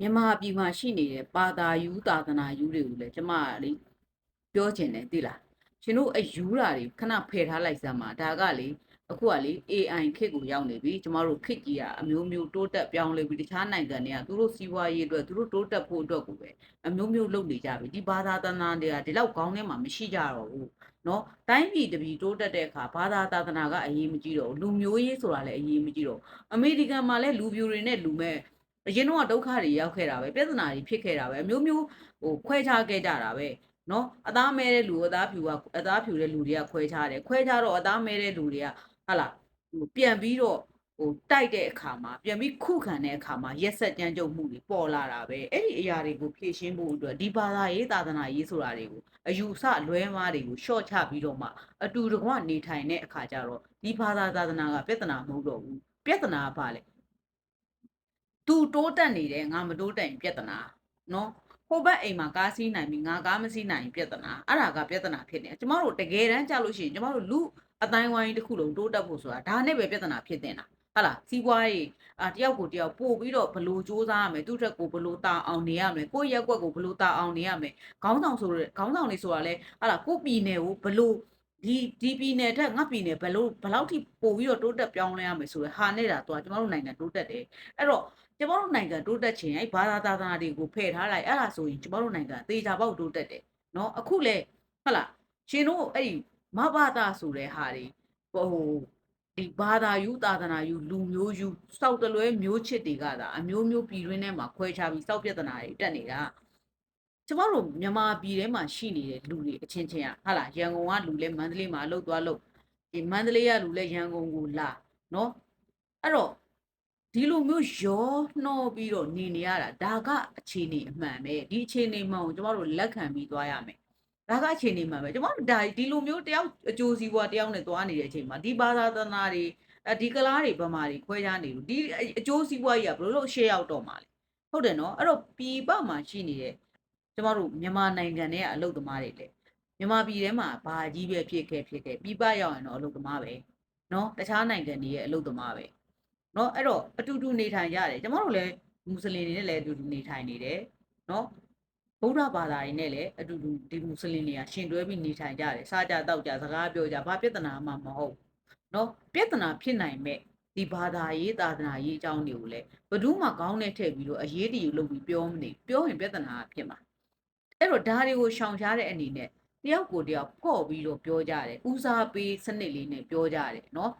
မြန်မာပြည်မှာရှိနေတဲ့ဘာသာယူသာသနာယူတွေကိုလည်းကျမကလေပြောချင်တယ်သိလားရှင်တို့အယူတာတွေခဏဖယ်ထားလိုက်စမ်းပါဒါကလေအခုကလေ AI ခေတ်ကိုရောက်နေပြီကျမတို့ခေတ်ကြီးကအမျိုးမျိုးတိုးတက်ပြောင်းလဲပြီးတခြားနိုင်ငံတွေကသူတို့စီးပွားရေးအတွက်သူတို့တိုးတက်ဖို့အတွက်ကိုပဲအမျိုးမျိုးလုပ်နေကြပြီဒီဘာသာသာသနာတွေကဒီလောက်ခေါင်းထဲမှာမရှိကြတော့ဘူးเนาะတိုင်းပြည်တပြည်တိုးတက်တဲ့အခါဘာသာသာသနာကအရေးမကြီးတော့ဘူးလူမျိုးရေးဆိုတာလည်းအရေးမကြီးတော့ဘူးအမေရိကန်မှာလည်းလူပြိုတွေနဲ့လူမဲ့ အရင်တော့ဒုက္ခတွေရောက်ခဲ့တာပဲပြဿနာတွေဖြစ်ခဲ့တာပဲအမျိုးမျိုးဟိုခွဲခြားခဲ့ကြတာပဲနော်အသားမဲတဲ့လူအသားဖြူကအသားဖြူတဲ့လူတွေကခွဲခြားတယ်ခွဲခြားတော့အသားမဲတဲ့လူတွေကဟာလာဟိုပြန်ပြီးတော့ဟိုတိုက်တဲ့အခါမှာပြန်ပြီးခုခံတဲ့အခါမှာရက်ဆက်ကြမ်းကြုတ်မှုတွေပေါ်လာတာပဲအဲ့ဒီအရာတွေကိုဖြေရှင်းဖို့အတွက်ဒီဘာသာရေးသာသနာရေးဆိုတာတွေကိုအယူဆလွဲမှားတွေကိုရှော့ချပြီးတော့မှအတူတကွနေထိုင်တဲ့အခါကျတော့ဒီဘာသာသာသနာကပြဿနာမဟုတ်တော့ဘူးပြဿနာကဘာလဲ သူတိုးတက်နေတယ်ငါမတိုးတက်ရင်ပြဿနာနော်ဟိုဘက်အိမ်မှာကားစီးနိုင်ပြီငါကားမစီးနိုင်ရင်ပြဿနာအဲ့ဒါကပြဿနာဖြစ်နေတယ်ကျမတို့တကယ်တမ်းကြလို့ရှိရင်ကျမတို့လူအတိုင်းဝိုင်းတစ်ခုလုံးတိုးတက်ဖို့ဆိုတာဒါနဲ့ပဲပြဿနာဖြစ်တင်တာဟုတ်လားစီးပွားရေးအာတယောက်ကိုတယောက်ပို့ပြီးတော့ဘလို့စူးစမ်းရမယ်သူ့ထက်ကိုဘလို့တာအောင်နေရမယ်ကိုယ့်ရက်ကွက်ကိုဘလို့တာအောင်နေရမယ်ခေါင်းဆောင်ဆိုတဲ့ခေါင်းဆောင်တွေဆိုတာလဲဟုတ်လားကိုယ့်ပြည်နယ်ကိုဘလို့ဒီဒီပြည်နယ်ထက်ငါပြည်နယ်ဘလို့ဘလောက်ထိပို့ပြီးတော့တိုးတက်ပြောင်းလဲရမယ်ဆိုရယ်ဟာနဲ့တာတော့ကျမတို့နိုင်ငံတိုးတက်တယ်အဲ့တော့ ကျမတို့နိုင်ငံတိုးတက်ခြင်းအဲ့ဘာသာသာသနာတွေကိုဖယ်ထားလိုက်အဲ့ဒါဆိုရင်ကျမတို့နိုင်ငံသေချာပေါက်တိုးတက်တယ်เนาะအခုလေဟုတ်လားရှင်တို့အဲ့ဒီမဘာသာဆိုတဲ့ဟာတွေဟိုဒီဘာသာယူသာသနာယူလူမျိုးယူစောက်တလွဲမျိုးချစ်တွေကသာအမျိုးမျိုးပြည်တွင်းထဲမှာခွဲခြားပြီးစောက်ပြဿနာတွေတက်နေတာကျမတို့မြန်မာပြည်ထဲမှာရှိနေတဲ့လူတွေအချင်းချင်းอ่ะဟာလားရန်ကုန်ကလူလဲမန္တလေးမှာအလုပ်သွားလုပ်ဒီမန္တလေးကလူလဲရန်ကုန်ကိုလာเนาะအဲ့တော့ ဒီလိုမျိုးရောနှောပြီးတော့နေနေရတာဒါကအခြေအနေအမှန်ပဲဒီအခြေအနေမှန်ကိုကျမတို့လက်ခံပြီးသွားရမယ်ဒါကအခြေအနေမှန်ပဲကျမတို့ဒါဒီလိုမျိုးတယောက်အကျိုးစီးပွားတယောက်နဲ့သွားနေတဲ့အချိန်မှာဒီဘာသာသနာတွေအဲဒီကလားတွေဗမာတွေခွဲခြားနေလို့ဒီအကျိုးစီးပွားကြီးကဘယ်လိုလုပ်ရှေ့ရောက်တော့မှာလဲဟုတ်တယ်နော်အဲ့တော့ပြည်ပမှာရှိနေတဲ့ကျမတို့မြန်မာနိုင်ငံထဲကအလုပ်သမားတွေလေမြန်မာပြည်ထဲမှာဘာကြီးပဲဖြစ်ခဲ့ဖြစ်ခဲ့ပြည်ပရောက်ရင်တော့အလုပ်သမားပဲနော်တခြားနိုင်ငံတွေရဲ့အလုပ်သမားပဲ เนาะအဲ့တော့အတူတူနေထိုင်ရတယ်ကျမတို့လည်းမွတ်စလင်တွေနဲ့လည်းအတူတူနေထိုင်နေတယ်เนาะဗုဒ္ဓဘာသာတွေနဲ့လည်းအတူတူဒီမွတ်စလင်တွေကရှင်တွဲပြီးနေထိုင်ကြတယ်စားကြတောက်ကြစကားပြောကြဘာပြဿနာမှမဟုတ်เนาะပြဿနာဖြစ်နိုင်မဲ့ဒီဘာသာရေးသာသနာရေးအကြောင်းတွေကိုလည်းဘယ်သူမှခေါင်းနဲ့ထည့်ပြီးတော့အရေးတယူလုပ်ပြီးပြောမနေပြောရင်ပြဿနာဖြစ်မှာအဲ့တော့ဒါတွေကိုရှောင်ရှားတဲ့အနေနဲ့တယောက်ကိုတယောက်ပေါ့ပြီးတော့ပြောကြတယ်ဦးစားပေးစနစ်လေးနဲ့ပြောကြတယ်เนาะ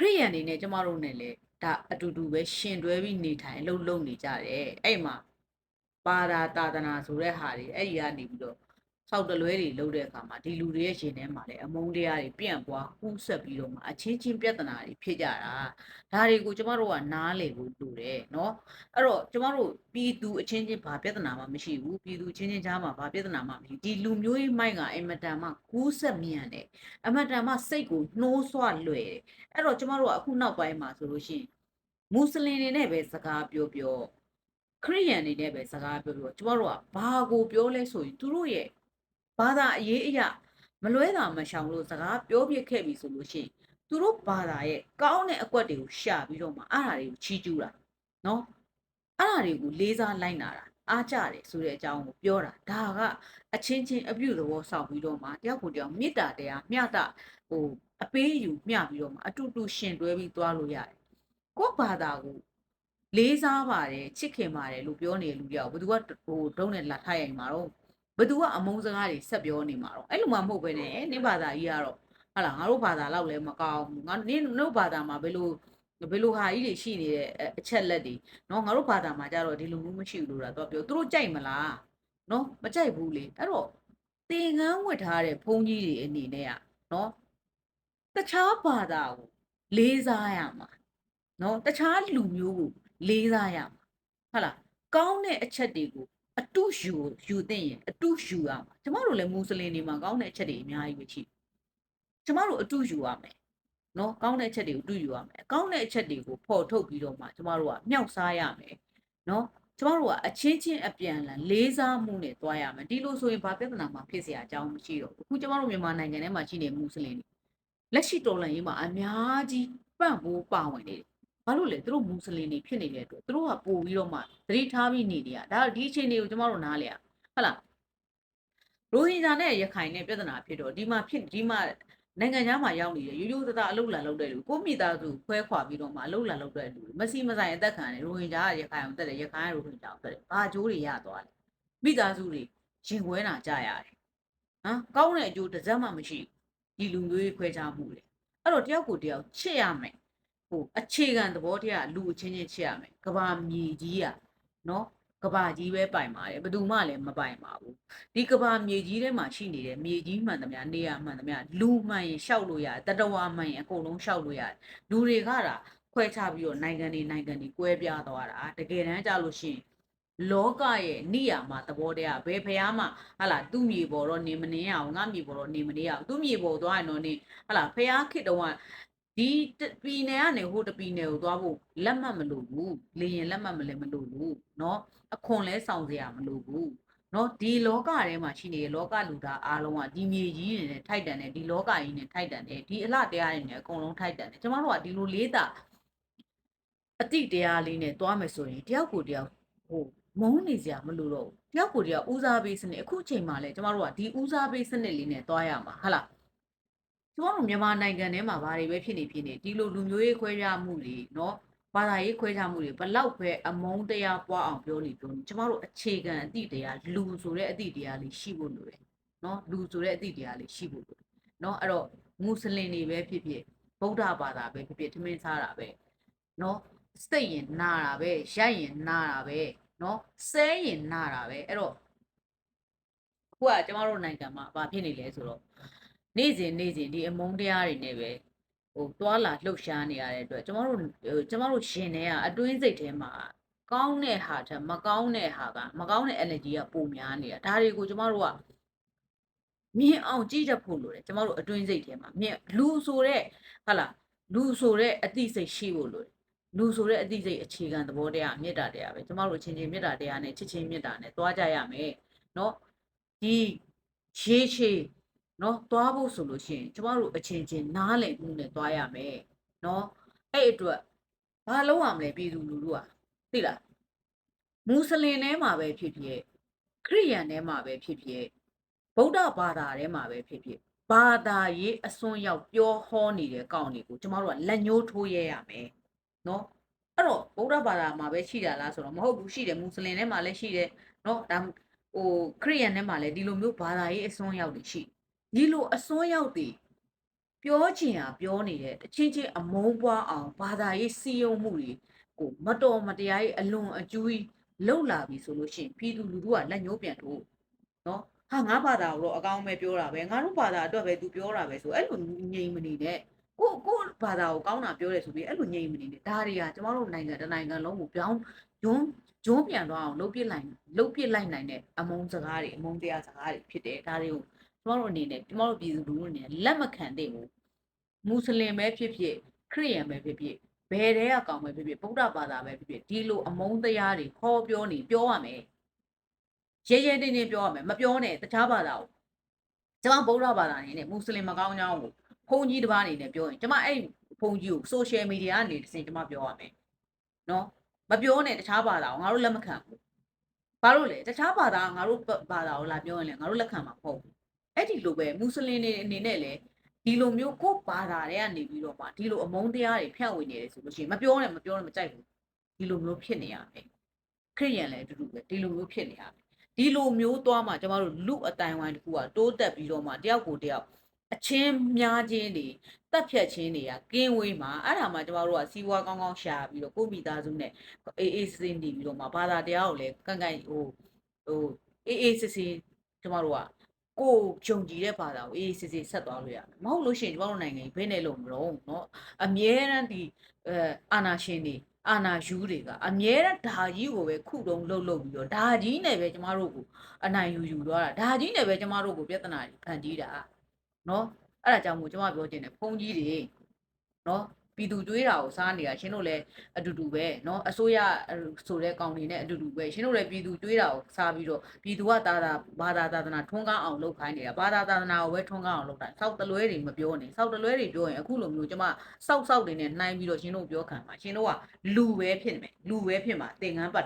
ခရိယန်တွေနဲ့ကျမတို့နဲ့လည်းဒါအတူတူပဲရှင်တွဲပြီးနေထိုင်လှုပ်လှုပ်နေကြတယ်အဲ့မှာပါတာတာသနာဆိုတဲ့ဟာတွေအဲ့ဒီကနေပြီးတော့ ဆောက်တလွဲတွေလှုပ်တဲ့အခါမှာဒီလူတွေရဲ့ရှင်ထဲမှာလည်းအမုန်းတရားတွေပြန့်ပွားကူးဆက်ပြီးတော့မှအချင်းချင်းပြဿနာတွေဖြစ်ကြတာဒါတွေကိုကျမတို့ကနားလေဖို့လိုတယ်เนาะအဲ့တော့ကျမတို့ပြည်သူအချင်းချင်းဘာပြဿနာမှမရှိဘူးပြည်သူချင်းချင်းကြားမှာဘာပြဿနာမှမရှိဒီလူမျိုးရေးမိုက်ကအင်မတန်မှကူးဆက်မြန်တယ်အမတန်မှစိတ်ကိုနှိုးဆွလွယ်တယ် အဲ့တော့ကျမတို့ကအခုနောက်ပိုင်းမှာဆိုလို့ရှိရင်မွတ်စလင်တွေနဲ့ပဲစကားပြောပြောခရစ်ယာန်တွေနဲ့ပဲစကားပြောပြောကျမတို့ကဘာကိုပြောလဲဆိုရင်သူတို့ရဲ့ ဘာသာအရေးအရာမလွဲတာမရှောင်လို့စကားပြောပြခဲ့ပြီဆိုလို့ရှိရင်သူတို့ဘာသာရဲ့ကောင်းတဲ့အကွက်တွေကိုရှာပြီးတော့မှအဲ့ဒါတွေကိုချီးကျူးတာနော်အဲ့ဒါတွေကိုလေးစားလိုက်နာတာအားကြတယ်ဆိုတဲ့အကြောင်းကိုပြောတာဒါကအချင်းချင်းအပြုသဘောဆောင်ပြီးတော့မှတယောက်ကိုတယောက်မေတ္တာတရားမျှတဟိုအပေးယူမျှပြီးတော့မှအတူတူရှင်တွဲပြီးသွားလို့ရတယ်။ကိုယ့်ဘာသာကိုလေးစားပါတယ်ချစ်ခင်ပါတယ်လို့ပြောနေတဲ့လူတယောက်ဘယ်သူကဟိုဒုံးနဲ့လာထားရင်မှာတော့ ဘယ်သူကအမုန်းစကားတွေဆက်ပြောနေမှာတော့အဲ့လိုမှမဟုတ်ပဲနဲ့နင့်ဘာသာကြီးကတော့ဟာလာငါတို့ဘာသာလောက်လည်းမကောင်းဘူးငါနင့်တို့ဘာသာမှာဘယ်လိုဘယ်လိုဟာကြီးတွေရှိနေတဲ့အချက်လက်တွေเนาะငါတို့ဘာသာမှာကြတော့ဒီလိုမျိုးမရှိဘူးလို့တော့ပြောသူတို့ကြိုက်မလားเนาะမကြိုက်ဘူးလေအဲ့တော့သင်္ကန်းဝတ်ထားတဲ့ဘုန်းကြီးတွေအနေနဲ့อ่ะเนาะ တခြားဘာသာကိုလေးစားရမှာเนาะတခြားလူမျိုးကိုလေးစားရမှာဟုတ်လားကောင်းတဲ့အချက်တွေကို အတုယူယူသင့်ရင်အတုယူရမှာကျမတို့လည်းမွတ်စလင်တွေမှာကောင်းတဲ့အချက်တွေအများကြီးပဲရှိကျမတို့အတုယူရမယ်နော်ကောင်းတဲ့အချက်တွေကိုအတုယူရမယ်ကောင်းတဲ့အချက်တွေကိုဖော်ထုတ်ပြီးတော့မှကျမတို့ကမြောက်စားရမယ်နော်ကျမတို့ကအချင်းချင်းအပြန်အလှန်လေးစားမှုနဲ့တွားရမယ်ဒီလိုဆိုရင်ဘာပြဿနာမှဖြစ်စရာအကြောင်းမရှိတော့ဘူးအခုကျမတို့မြန်မာနိုင်ငံထဲမှာရှိနေမွတ်စလင်တွေလက်ရှိတော်လှန်ရေးမှာအများကြီးပံ့ပိုးပါဝင်နေတယ် ဘာလို့လဲသူတို့မွတ်စလင်တွေဖြစ်နေတဲ့အတွက်သူတို့ကပို့ပြီးတော့မှသတိထားပြီးနေနေရဒါဒီအခြေအနေကိုကျမတို့နားလဲရဟုတ်လားရိုဟင်ဂျာနဲ့ရခိုင်နဲ့ပြဿနာဖြစ်တော့ဒီမှာဖြစ်ဒီမှာနိုင်ငံခြားမှာရောက်နေတဲ့ရိုးရိုးသားသားအလုပ်လာလုပ်တဲ့လူကိုမိသားစုခွဲခွာပြီးတော့မှအလုပ်လာလုပ်တဲ့လူမစီမဆိုင်အသက်ခံတယ်ရိုဟင်ဂျာကရခိုင်အောင်တက်တယ်ရခိုင်ကရိုဟင်ဂျာအောင်တက်တယ်ဘာအကျိုးတွေရသွားလဲမိသားစုတွေရင်ခွဲတာကြရတယ်ဟမ်ကောင်းတဲ့အကျိုးတစ်စက်မှမရှိဘူးဒီလူမျိုးရေးခွဲခြားမှုလေအဲ့တော့တယောက်ကိုတယောက်ချစ်ရမယ် ဟိုအခြေခံသဘောတရားလူအချင်းချင်းချစ်ရမယ်ကဘာမြေကြီးอ่ะเนาะကဘာကြီးပဲပိုင်ပါတယ်ဘယ်သူမှလည်းမပိုင်ပါဘူးဒီကဘာမြေကြီးထဲမှာရှိနေတဲ့မြေကြီးမှန်သမျှနေရာမှန်သမျှလူမှန်ရင်ရှောက်လို့ရတယ်တတဝါမှန်ရင်အကုန်လုံးရှောက်လို့ရတယ်လူတွေကတာခွဲခြားပြီးတော့နိုင်ငံတွေနိုင်ငံတွေကွဲပြားသွားတာတကယ်တမ်းကြလို့ရှိရင်လောကရဲ့နိယာမသဘောတရားဘယ်ဖះမှဟာလာသူ့မြေပေါ်တော့နေမနေရအောင်ငါမြေပေါ်တော့နေမနေရအောင်သူ့မြေပေါ်သွားရင်တော့နေဟာလာဖះခေတ္တဝါ ဒီတပြည်နယ်ကနေဟိုတပြည်နယ်ကိုသွားဖို့လက်မှတ်မလိုဘူးလေရင်လက်မှတ်မလဲမလိုဘူးเนาะအခွန်လဲဆောင်စရာမလိုဘူးเนาะဒီလောကထဲမှာရှိနေတဲ့လောကလူသားအားလုံးကဒီမြေကြီးတွေနဲ့ထိုက်တန်တယ်ဒီလောကကြီးနဲ့ထိုက်တန်တယ်ဒီအလှတရားတွေနဲ့အကုန်လုံးထိုက်တန်တယ်ကျမတို့ကဒီလိုလေးတာအတိတရားလေးနဲ့သွားမယ်ဆိုရင်တယောက်ကိုတယောက်ဟိုမုန်းနေစရာမလိုတော့ဘူးတယောက်ကိုတယောက်ဦးစားပေးစနစ်အခုချိန်မှာလဲကျမတို့ကဒီဦးစားပေးစနစ်လေးနဲ့သွားရမှာဟုတ်လား ကျမတို့မြန်မာနိုင်ငံထဲမှာဘာတွေပဲဖြစ်နေဖြစ်နေဒီလိုလူမျိုးရေးခွဲခြားမှုတွေเนาะဘာသာရေးခွဲခြားမှုတွေဘလောက်ပဲအမုန်းတရားပွားအောင်ပြောနေပြောနေကျမတို့အခြေခံအသည့်တရားလူဆိုတဲ့အသည့်တရားလေးရှိဖို့လိုတယ်เนาะလူဆိုတဲ့အသည့်တရားလေးရှိဖို့လိုတယ်เนาะအဲ့တော့မွတ်စလင်တွေပဲဖြစ်ဖြစ်ဗုဒ္ဓဘာသာပဲဖြစ်ဖြစ်ထမင်းစားတာပဲเนาะစိတ်ရင်နာတာပဲရိုက်ရင်နာတာပဲเนาะဆဲရင်နာတာပဲအဲ့တော့အခုကကျမတို့နိုင်ငံမှာဘာဖြစ်နေလဲဆိုတော့ နေ့စဉ်နေ့စဉ်ဒီအမုန်းတရားတွေနဲ့ပဲဟိုတွာလာလှုပ်ရှားနေရတဲ့အတွက်ကျမတို့ဟိုကျမတို့ရှင်တွေကအတွင်းစိတ်ထဲမှာကောင်းတဲ့ဟာထက်မကောင်းတဲ့ဟာကမကောင်းတဲ့ energy ကပုံများနေတာဒါတွေကိုကျမတို့ကမြင်အောင်ကြည့်တတ်ဖို့လိုတယ်ကျမတို့အတွင်းစိတ်ထဲမှာမြင်လူဆိုတဲ့ဟာလာလူဆိုတဲ့အသိစိတ်ရှိဖို့လိုတယ်လူဆိုတဲ့အသိစိတ်အခြေခံသဘောတရားမေတ္တာတရားပဲကျမတို့အချင်းချင်းမေတ္တာတရားနဲ့ချစ်ချင်းမေတ္တာနဲ့တွားကြရမယ်เนาะဒီရေရှည် နော်သွားဖို့ဆိုလို့ရှိရင်ကျမတို့အချင်းချင်းနားလည်မှုနဲ့သွားရမယ်နော်အဲ့အတွက်ဘာလုံးရမလဲပြည်သူလူထုอ่ะသိလားမွတ်စလင်ထဲမှာပဲဖြစ်ဖြစ်ခရိယန်ထဲမှာပဲဖြစ်ဖြစ်ဗုဒ္ဓဘာသာထဲမှာပဲဖြစ်ဖြစ်ဘာသာရေးအစွန်းရောက်ပြောဟောနေတဲ့ကောင်တွေကိုကျမတို့ကလက်ညှိုးထိုးရဲရမယ်နော်အဲ့တော့ဗုဒ္ဓဘာသာမှာပဲရှိတာလားဆိုတော့မဟုတ်ဘူးရှိတယ်မွတ်စလင်ထဲမှာလည်းရှိတယ်နော်ဒါဟိုခရိယန်ထဲမှာလည်းဒီလိုမျိုးဘာသာရေးအစွန်းရောက်တွေရှိတယ် ဒီလိုအစွန်းရောက်တွေပြောချင်တာပြောနေတဲ့တချင်းချင်းအမုန်းပွားအောင်ဘာသာရေးစီယုံမှုတွေကိုမတော်မတရားရေးအလွန်အကျူးကြီးလှုပ်လာပြီဆိုလို့ရှိရင်ပြည်သူလူထုကလက်ညှိုးပြန်ထိုးနော်ဟာငါဘာသာကိုတော့အကောင်းပဲပြောတာပဲငါတို့ဘာသာအတွက်ပဲသူပြောတာပဲဆိုအဲ့လိုငြိမ်မနေနဲ့ကိုကိုဘာသာကိုကောင်းတာပြောတယ်ဆိုပြီးအဲ့လိုငြိမ်မနေနဲ့ဒါတွေကကျမတို့နိုင်ငံတစ်နိုင်ငံလုံးကိုပြောင်းဂျွန်းဂျွန်းပြန်သွားအောင်လှုပ်ပြစ်လိုက်လှုပ်ပြစ်လိုက်နိုင်တဲ့အမုန်းစကားတွေအမုန်းတရားစကားတွေဖြစ်တယ်ဒါတွေကိုကျ မတို့အနေနဲ့ကျမတို့ပြည်သူလူထုအနေနဲ့လက်မခံသင့်ဘူးမွတ်စလင်ပဲဖြစ်ဖြစ်ခရစ်ယာန်ပဲဖြစ်ဖြစ်ဘယ်တဲအကောင်ပဲဖြစ်ဖြစ်ဗုဒ္ဓဘာသာပဲဖြစ်ဖြစ်ဒီလိုအမုန်းတရားတွေခေါ်ပြောနေပြောရမယ်ရဲရဲတင်းတင်းပြောရမယ်မပြောနဲ့တခြားဘာသာကိုကျမဗုဒ္ဓဘာသာအနေနဲ့မွတ်စလင်မကောင်းကြောင်းကိုဘုန်းကြီးတစ်ပါးအနေနဲ့ပြောရင်ကျမအဲ့ဘုန်းကြီးကို social media ကနေတစ်စင်ကျမပြောရမယ်နော်မပြောနဲ့တခြားဘာသာကိုငါတို့လက်မခံဘူးဘာလို့လဲတခြားဘာသာကငါတို့ဘာသာကိုလာပြောရင်လည်းငါတို့လက်ခံမှာမဟုတ်ဘူး အဲ့ဒီလိုပဲမွတ်စလင်တွေအနေနဲ့လည်းဒီလိုမျိုးကိုယ့်ဘာသာတွေကနေပြီးတော့မှဒီလိုအမုန်းတရားတွေဖြန့်ဝေနေတယ်ဆိုလို့ရှိရင်မပြောနဲ့မပြောနဲ့မကြိုက်ဘူးဒီလိုမျိုးဖြစ်နေရမယ်ခရိယန်လည်းအတူတူပဲဒီလိုမျိုးဖြစ်နေရမယ်ဒီလိုမျိုးသွားမှကျမတို့လူအတိုင်းဝိုင်းတစ်ခုကတိုးတက်ပြီးတော့မှတယောက်ကိုတယောက်အချင်းများချင်းတွေတက်ဖြတ်ချင်းတွေကကင်းဝေးမှာအဲ့ဒါမှကျမတို့ကစီးပွားကောင်းကောင်းရှာပြီးတော့ကိုယ့်မိသားစုနဲ့အေးအေးစင်းနေပြီးတော့မှဘာသာတရားကိုလည်းကန့်ကန့်ဟိုဟိုအေးအေးစစ်စစ်ကျမတို့က ကိုဂျုံကြည်တဲ့ဘာသာကိုအေးစစ်စစ်ဆက်သွားလို့ရတယ်မဟုတ်လို့ရှိရင်ကျမတို့နိုင်ငံကြီးဘယ်နဲ့လို့မလို့เนาะအမြဲတမ်းဒီအဲအာနာရှင်တွေအာနာယူတွေကအမြဲတမ်းဓာကြီးကိုပဲခုတုံးလှုပ်လှုပ်ပြီးတော့ဓာကြီးနဲ့ပဲကျမတို့ကိုအနိုင်ယူယူသွားတာဓာကြီးနဲ့ပဲကျမတို့ကိုပြဿနာတွေခံကြီးတာเนาะအဲ့ဒါကြောင့်မို့ကျမပြောချင်တယ်ဖုန်းကြီးတွေเนาะ ပြည်သူကြွေးတာကိုစားနေတာရှင်တို့လည်းအတူတူပဲเนาะအစိုးရဆိုတဲ့ကောင်တွေနဲ့အတူတူပဲရှင်တို့လည်းပြည်သူကြွေးတာကိုစားပြီးတော့ပြည်သူကသာသာဘာသာသာသနာထွန်းကားအောင်လုပ်ခိုင်းနေတာဘာသာသာသနာကိုပဲထွန်းကားအောင်လုပ်တာစောက်တလွဲတွေမပြောနဲ့စောက်တလွဲတွေပြောရင်အခုလိုမျိုးကျမစောက်စောက်တွေနဲ့နှိုင်းပြီးတော့ရှင်တို့ပြောခံပါရှင်တို့ကလူပဲဖြစ်နေမယ်လူပဲဖြစ်မှာသင်္ကန်းပတ်